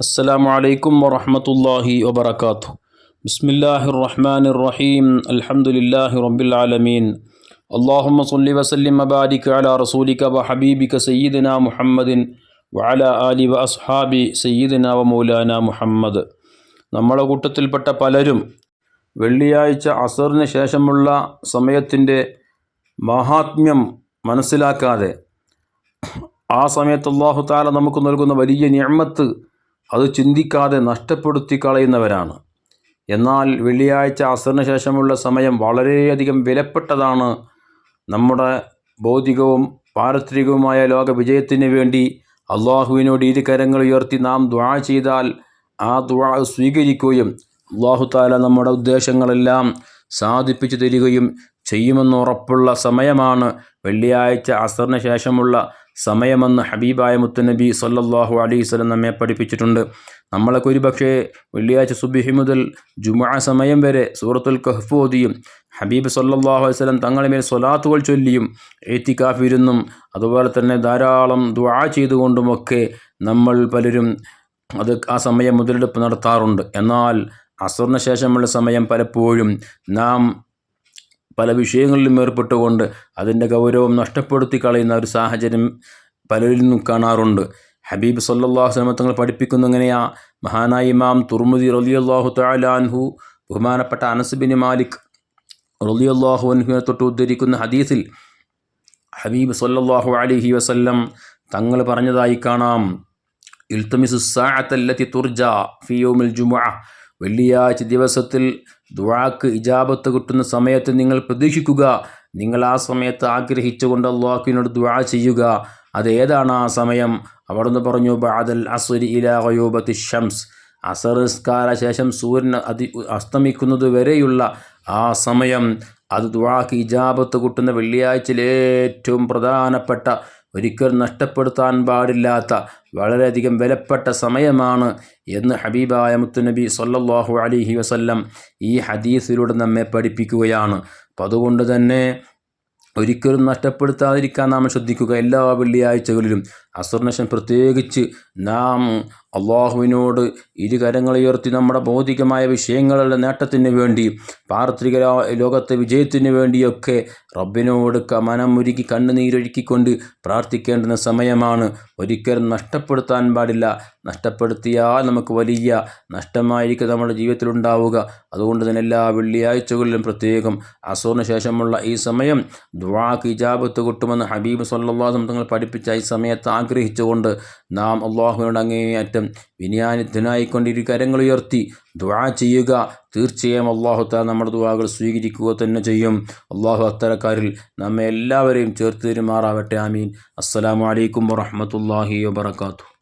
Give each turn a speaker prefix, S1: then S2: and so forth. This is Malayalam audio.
S1: السلام عليكم ورحمة الله وبركاته بسم الله الرحمن الرحيم الحمد لله رب العالمين اللهم صل وسلم وبارك على رسولك وحبيبك سيدنا محمد وعلى آل وأصحاب سيدنا ومولانا മുഹമ്മദ് നമ്മളെ കൂട്ടത്തിൽപ്പെട്ട പലരും വെള്ളിയാഴ്ച അസറിന് ശേഷമുള്ള സമയത്തിൻ്റെ മഹാത്മ്യം മനസ്സിലാക്കാതെ ആ സമയത്ത് അള്ളാഹു താല നമുക്ക് നൽകുന്ന വലിയ ഞമ്മത്ത് അത് ചിന്തിക്കാതെ നഷ്ടപ്പെടുത്തി കളയുന്നവരാണ് എന്നാൽ വെള്ളിയാഴ്ച അസറിന് ശേഷമുള്ള സമയം വളരെയധികം വിലപ്പെട്ടതാണ്. നമ്മുടെ ഭൗതികവും പാരത്രികവുമായ ലോക വിജയത്തിന് വേണ്ടി അള്ളാഹുവിനോട് ഇരു കരങ്ങൾ ഉയർത്തി നാം ദ്വാ ചെയ്താൽ ആ ദ്വാ സ്വീകരിക്കുകയും അള്ളാഹു താല നമ്മുടെ ഉദ്ദേശങ്ങളെല്ലാം സാധിപ്പിച്ചു തരികയും ചെയ്യുമെന്ന് ഉറപ്പുള്ള സമയമാണ് വെള്ളിയാഴ്ച അസറിന് ശേഷമുള്ള സമയമെന്ന് ഹബീബായ മുത്തനബി സല്ലാഹു അലൈഹി നമ്മെ പഠിപ്പിച്ചിട്ടുണ്ട്. നമ്മളൊക്കെ ഒരു പക്ഷേ വെള്ളിയാഴ്ച സുബിഹി മുതൽ ജുമാ സമയം വരെ സൂറത്തുൽ കഹ്ഫ് ഓതിയും ഹബീബ് സല്ലാഹു അലൈഹി വസല്ലം തങ്ങളുടെ മേൽ സ്വലാത്തുകൾ ചൊല്ലിയും ഏത്തിക്കാഫിരുന്നും അതുപോലെ തന്നെ ധാരാളം ദുആ ചെയ്തുകൊണ്ടുമൊക്കെ നമ്മൾ പലരും അത് ആ സമയം മുതലെടുപ്പ് നടത്താറുണ്ട്. എന്നാൽ അസറിന് ശേഷമുള്ള സമയം പലപ്പോഴും നാം പല വിഷയങ്ങളിലും ഏർപ്പെട്ടുകൊണ്ട് അതിന്റെ ഗൗരവം നഷ്ടപ്പെടുത്തി കളയുന്ന ഒരു സാഹചര്യം പലരിൽ നിന്നും കാണാറുണ്ട്. ഹബീബ് സല്ലാഹു സ്വലമ തങ്ങൾ പഠിപ്പിക്കുന്ന എങ്ങനെയാ? മഹാനായ ഇമാം തുർമുദി റലിയല്ലാഹു തലാൻഹു ബഹുമാനപ്പെട്ട അനസ് ബിൻ മാലിക് റലിയല്ലാഹു അൻഹുവിനെ തൊട്ട് ഉദ്ധരിക്കുന്ന ഹദീസിൽ ഹബീബ് സല്ലാഹു അലിഹി വസല്ലം തങ്ങൾ പറഞ്ഞതായി കാണാം. ഇൽത്തമിസു സാഅത്തല്ലത്തി തുർജ ഫിയോമിൽ ജുമുഅ. വെള്ളിയാഴ്ച ദിവസത്തിൽ ദുവാക്ക് ഇജാബത്ത് കിട്ടുന്ന സമയത്ത് നിങ്ങൾ പ്രതീക്ഷിക്കുക. നിങ്ങൾ ആ സമയത്ത് ആഗ്രഹിച്ചുകൊണ്ട് അള്ളാഹുവിനോട് ദുവാ ചെയ്യുക. അത് ഏതാണ് ആ സമയം? അവിടുന്ന് പറഞ്ഞു ബാദൽ അസുരി ഇലാഹയോബത്തി ഷംസ്. അസറിസ്കാര ശേഷം സൂര്യൻ അതി അസ്തമിക്കുന്നത് വരെയുള്ള ആ സമയം. അത് ദുവാക്ക് ഇജാബത്ത് കിട്ടുന്ന വെള്ളിയാഴ്ചയിലെ ഏറ്റവും പ്രധാനപ്പെട്ട ഒരിക്കലും നഷ്ടപ്പെടുത്താൻ പാടില്ലാത്ത വളരെയധികം വിലപ്പെട്ട സമയമാണ് എന്ന് ഹബീബായ മുത്തുനബി സൊല്ലാഹു അലിഹി വസല്ലം ഈ ഹദീസിലൂടെ നമ്മെ പഠിപ്പിക്കുകയാണ്. അപ്പം അതുകൊണ്ട് തന്നെ ഒരിക്കലും നഷ്ടപ്പെടുത്താതിരിക്കാൻ നാം ശ്രദ്ധിക്കുക എല്ലാ വെള്ളിയാഴ്ചകളിലും. അസുർനശം പ്രത്യേകിച്ച് നാം അള്ളാഹുവിനോട് ഇരുകരങ്ങളുയർത്തി നമ്മുടെ ഭൗതികമായ വിഷയങ്ങളുടെ നേട്ടത്തിന് വേണ്ടി പാർത്തിക ലോകത്തെ വിജയത്തിന് വേണ്ടിയൊക്കെ റബ്ബിനോട് മനമൊരുക്കി കണ്ണുനീരൊഴുക്കിക്കൊണ്ട് പ്രാർത്ഥിക്കേണ്ടുന്ന സമയമാണ്. ഒരിക്കലും നഷ്ടപ്പെടുത്താൻ പാടില്ല. നഷ്ടപ്പെടുത്തിയാൽ നമുക്ക് വലിയ നഷ്ടമായിരിക്കും നമ്മുടെ ജീവിതത്തിൽ ഉണ്ടാവുക. അതുകൊണ്ട് തന്നെ എല്ലാ വെള്ളിയാഴ്ചകളിലും പ്രത്യേകം അസൂറിന് ശേഷമുള്ള ഈ സമയം ദ്വാക്ക് ഇജാബത്ത് കിട്ടുമെന്ന് ഹബീബ് സല്ലാസം തങ്ങൾ പഠിപ്പിച്ച ഈ സമയത്ത് ആഗ്രഹിച്ചുകൊണ്ട് നാം അള്ളാഹുവിനോട് അങ്ങേയറ്റം വിനയാനിധനായിക്കൊണ്ട് കരങ്ങൾ ഉയർത്തി ദുആ ചെയ്യുക. തീർച്ചയായും അള്ളാഹു താ നമ്മുടെ ദുവാകൾ സ്വീകരിക്കുക തന്നെ ചെയ്യും. അള്ളാഹു അത്തരക്കാരിൽ നമ്മെ എല്ലാവരെയും ചേർത്ത് തരുമാറാവട്ടെ. ആമീൻ. അസ്സലാമു അലൈക്കും വറഹമത്തല്ലാഹി വബർക്കാത്തു